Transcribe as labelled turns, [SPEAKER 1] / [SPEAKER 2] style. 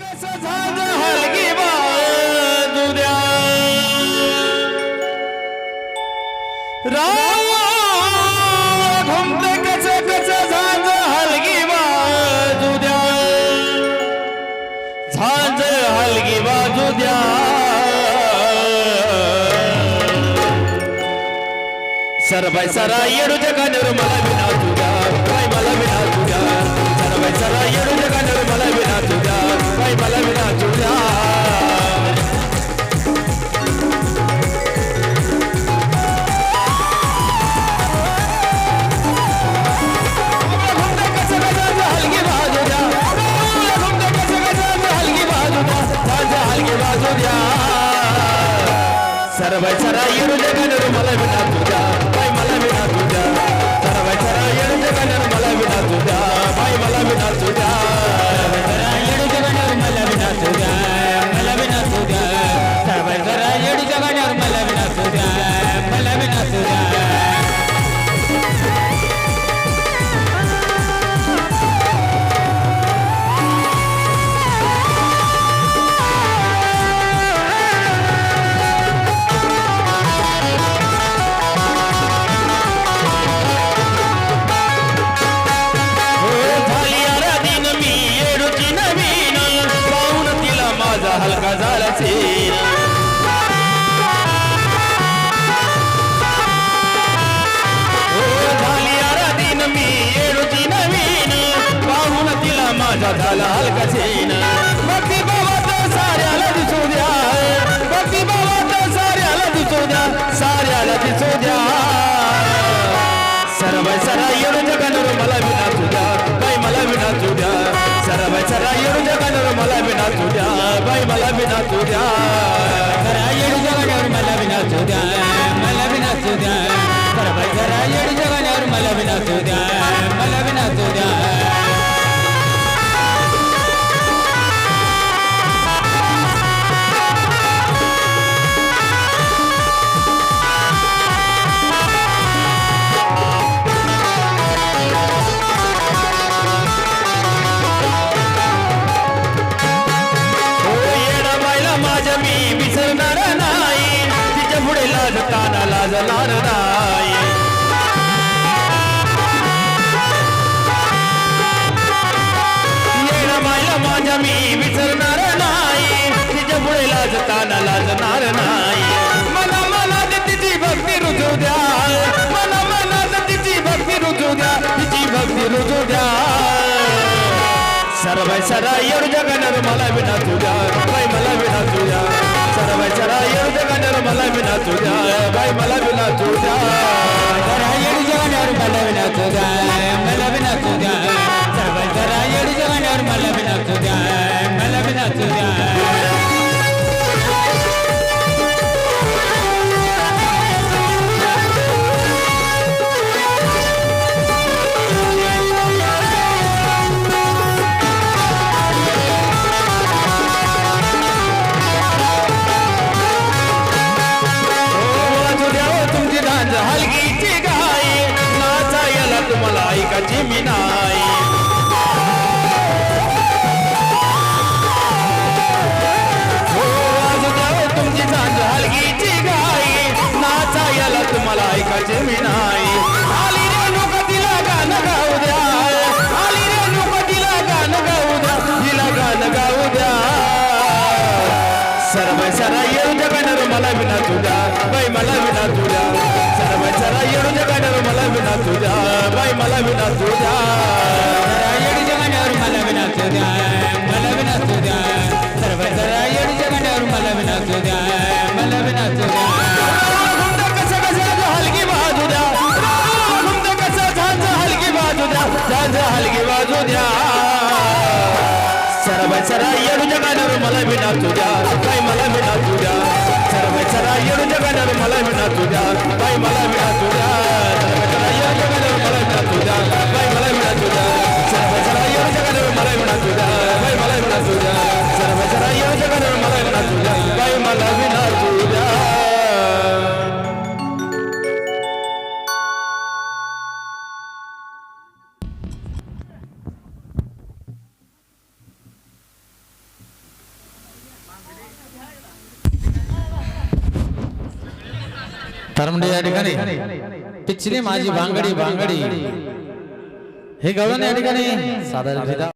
[SPEAKER 1] कसं झालं हलगी बाजुद्या राम सरा येडू जगानर मला विना పూజ. సర్వ సరాయుడు జగను మలవిన పూజ. तिला झाला हलकसीन भक्ती बाबात साऱ्याला दिसू द्या. भक्ती बाबात साऱ्याला दिसू द्या. साऱ्याला दिसू द्या. सरबाय सरा येऊन जगानवर मला विना तुझ्या बाई मला विना तुझ्या सरबाय सरा येऊन जगानवर मला विना तुझ्या बाई मला विना तुझ्या लाजताना लाजणार नाही. येडा बायला माझ्या मी विसरणार नाही. तिच्या पुढे लाजताना लाजणार नाही. मला मनात तिची भक्ती रुजू द्या. मला मनात तिची भक्ती रुजू द्या. तिची भक्ती रुजू द्या. सर्व सरा येऊ जगणार मला विना तुझ्या मला विना तुझ्या सर्व सरा येऊ जगणार मला विना तुझ्या मला विना तुमची डांज हलगीची गाय नाचायला तुम्हाला ऐकाची मी नाही. मला विना तुझ्या
[SPEAKER 2] जरा येडू जगाण्यावर मला विना द्या मला विना तुझ्या सरबाई जरा येडीच्या जगाण्यावर मला विना तुझ्या मला विना तुझ्या
[SPEAKER 1] हुंड कसं कसं हलगी बाजू द्या कसं झांज हलगी बाजू द्या झांज हलगी बाजू द्या सरबाय सरा येऊ जगाणार मला विना तुझ्या बाई मला विना तुझ्या सरबाय सरा येऊ जगाणार मला विना मला
[SPEAKER 2] तर म्हणजे या ठिकाणी. पिछली माझी भांगडी भांगडी हे गवळण या ठिकाणी? साधारणतः